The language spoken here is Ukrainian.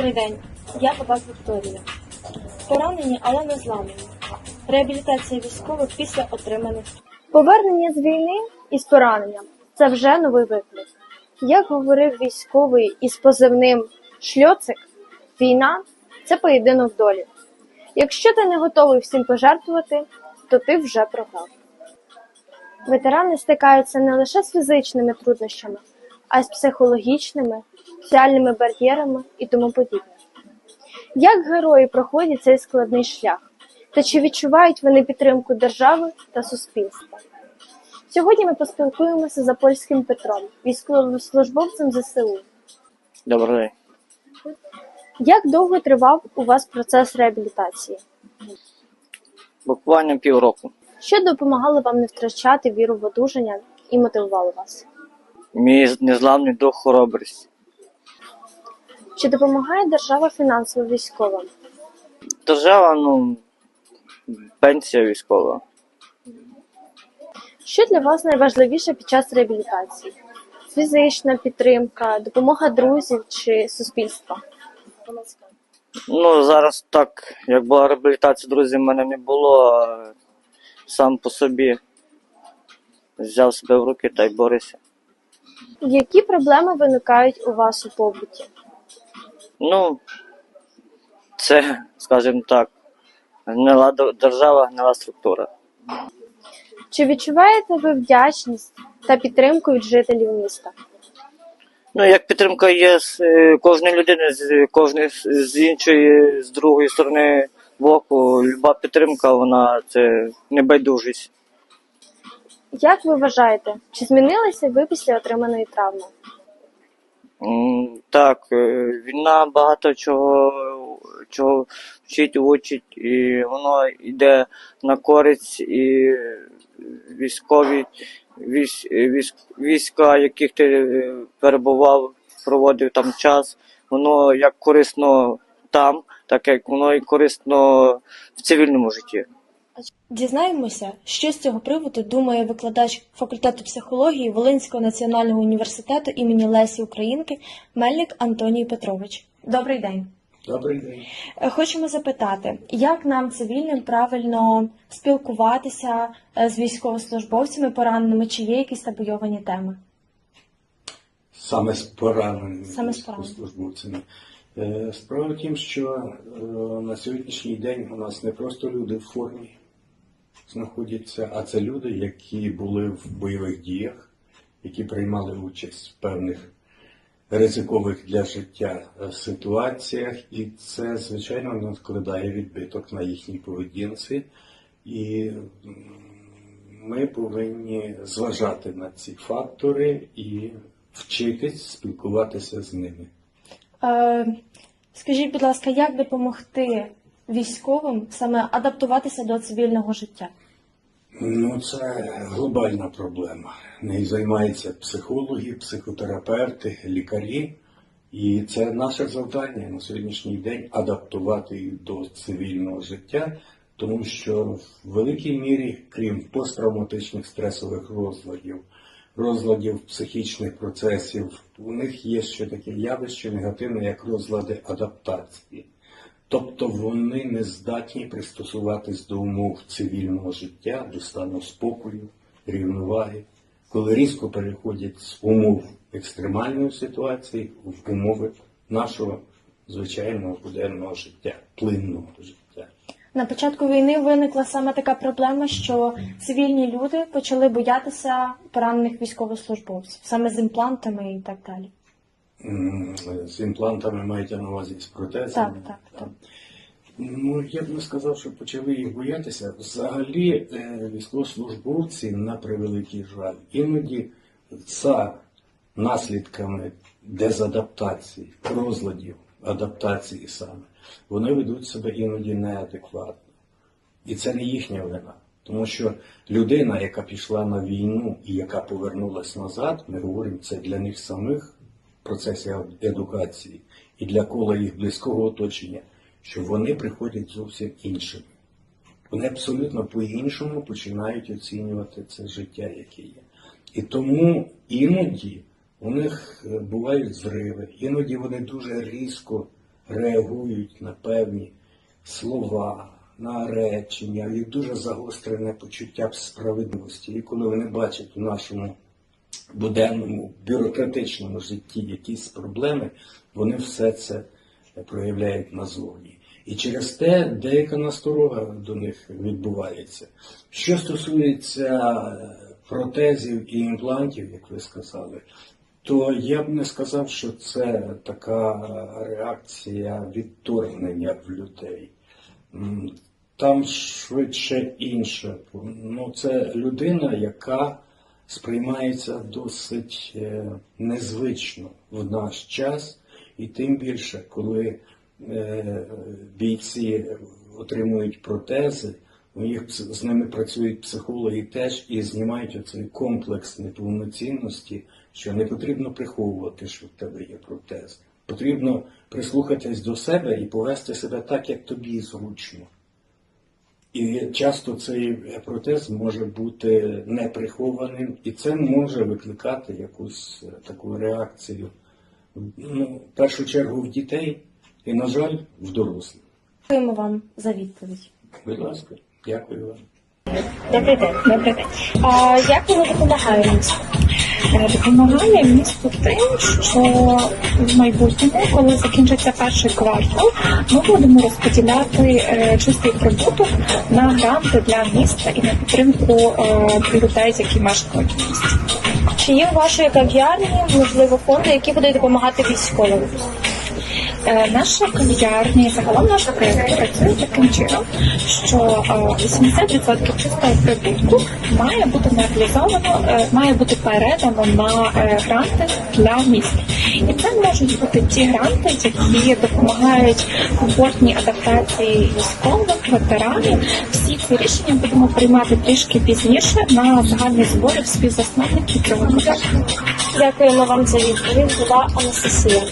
Добрий день, я Бабак Вікторія. Поранені, але не зламані. Реабілітація військових після отриманих. Повернення з війни із пораненням це вже новий виклик. Як говорив військовий із позивним шльоцик, війна це поєдинок долі. Якщо ти не готовий всім пожертвувати, то ти вже програв. Ветерани стикаються не лише з фізичними труднощами, а й з психологічними, соціальними бар'єрами і тому подібне. Як герої проходять цей складний шлях? Та чи відчувають вони підтримку держави та суспільства? Сьогодні ми поспілкуємося з Апольським Петром, військовослужбовцем ЗСУ. Добрий день. Як довго тривав у вас процес реабілітації? Буквально півроку. Що допомагало вам не втрачати віру в одужання і мотивувало вас? Мій незламний дух хоробрість. Чи допомагає держава фінансово військовим? Держава, ну, пенсія військова. Що для вас найважливіше під час реабілітації? Фізична підтримка, допомога друзів чи суспільства? Ну, зараз так, як була реабілітація, друзів в мене не було, а сам по собі взяв себе в руки та й борюся. Які проблеми виникають у вас у побуті? Ну, це, скажімо так, гнила держава, гнила структура. Чи відчуваєте ви вдячність та підтримку від жителів міста? Ну, як підтримка є з е, кожної людини, з кожної з- з іншої, з другої сторони боку, люба підтримка, вона це небайдужість. Як ви вважаєте, чи змінилися ви після отриманої травми? Так, е, війна багато чого, чого вчить, учить, і воно йде на користь і військові військ, військ, війська, яких ти е, перебував, проводив там час, воно як корисно там, так як воно і корисно в цивільному житті. Дізнаємося, що з цього приводу думає викладач факультету психології Волинського національного університету імені Лесі Українки Мельник Антоній Петрович. Добрий день. Добрий день. Е, Хочемо запитати, як нам цивільним правильно спілкуватися е, з військовослужбовцями пораненими, чи є якісь табуйовані теми? Саме з пораненими Саме з пораненими. службовцями. Е, Справа в тім, що на сьогоднішній день у нас не просто люди в формі знаходяться, а це люди, які були в бойових діях, які приймали участь в певних ризикових для життя е, ситуаціях, і це, звичайно, накладає відбиток на їхній поведінці. І ми повинні зважати на ці фактори і вчитись спілкуватися з ними. Е, Скажіть, будь ласка, як допомогти військовим саме адаптуватися до цивільного життя? Ну, це глобальна проблема. Нею займаються психологи, психотерапевти, лікарі. І це наше завдання на сьогоднішній день адаптувати їх до цивільного життя, тому що в великій мірі, крім посттравматичних стресових розладів, розладів психічних процесів, у них є ще таке явище негативне, як розлади адаптації. Тобто вони не здатні пристосуватись до умов цивільного життя, до стану спокою, рівноваги, коли різко переходять з умов екстремальної ситуації в умови нашого звичайного буденного життя, плинного життя. На початку війни виникла саме така проблема, що цивільні люди почали боятися поранених військовослужбовців, саме з імплантами і так далі. З імплантами маєте на увазі з протезами? Так, так, так. Ну, я б не сказав, що почали їх боятися. Взагалі, е, військовослужбовці, на превеликий жаль, іноді за наслідками дезадаптації, розладів, адаптації саме, вони ведуть себе іноді неадекватно. І це не їхня вина. Тому що людина, яка пішла на війну і яка повернулась назад, ми говоримо, це для них самих процесі едукації і для кола їх близького оточення, що вони приходять зовсім іншими. Вони абсолютно по-іншому починають оцінювати це життя, яке є. І тому іноді у них е, бувають зриви, іноді вони дуже різко реагують на певні слова, на речення, і дуже загострене почуття справедливості. І коли вони бачать в нашому буденному бюрократичному житті якісь проблеми, вони все це проявляють назовні. І через те деяка насторога до них відбувається. Що стосується е, протезів і імплантів, як ви сказали, то я б не сказав, що це така реакція відторгнення в людей. Там швидше інше. Ну, це людина, яка сприймається досить е, незвично в наш час, і тим більше, коли е, бійці отримують протези, у з ними працюють психологи теж і знімають оцей комплекс неповноцінності, що не потрібно приховувати, що в тебе є протез. Потрібно прислухатись до себе і повести себе так, як тобі зручно. І часто цей протез може бути неприхованим, і це може викликати якусь е, таку реакцію. Ну, в першу чергу в дітей і, на жаль, в дорослих. Дякуємо вам за відповідь. Будь ласка, дякую вам. Добрий день. Добрий день. А як воно допомагає місту? Е, допомагає місту тим, що в майбутньому, коли закінчиться перший квартал, ми будемо розподіляти е, чистий прибуток на гранти для міста і на підтримку е, людей, які мешкають в місті. Чи є у вашої кав'ярні, можливо, фонди, які будуть допомагати військовим? Е, Наша кав'ярня загалом наша проєкт працює таким чином, що е, 80% чистого прибутку має бути реалізовано, е, має бути передано на е, гранти для міста. І це можуть бути ті гранти, які допомагають комфортній адаптації військових, ветеранів. Всі ці рішення будемо приймати трішки пізніше на загальні збори співзасновників. Дякуємо вам за відповідь. Була Анастасія.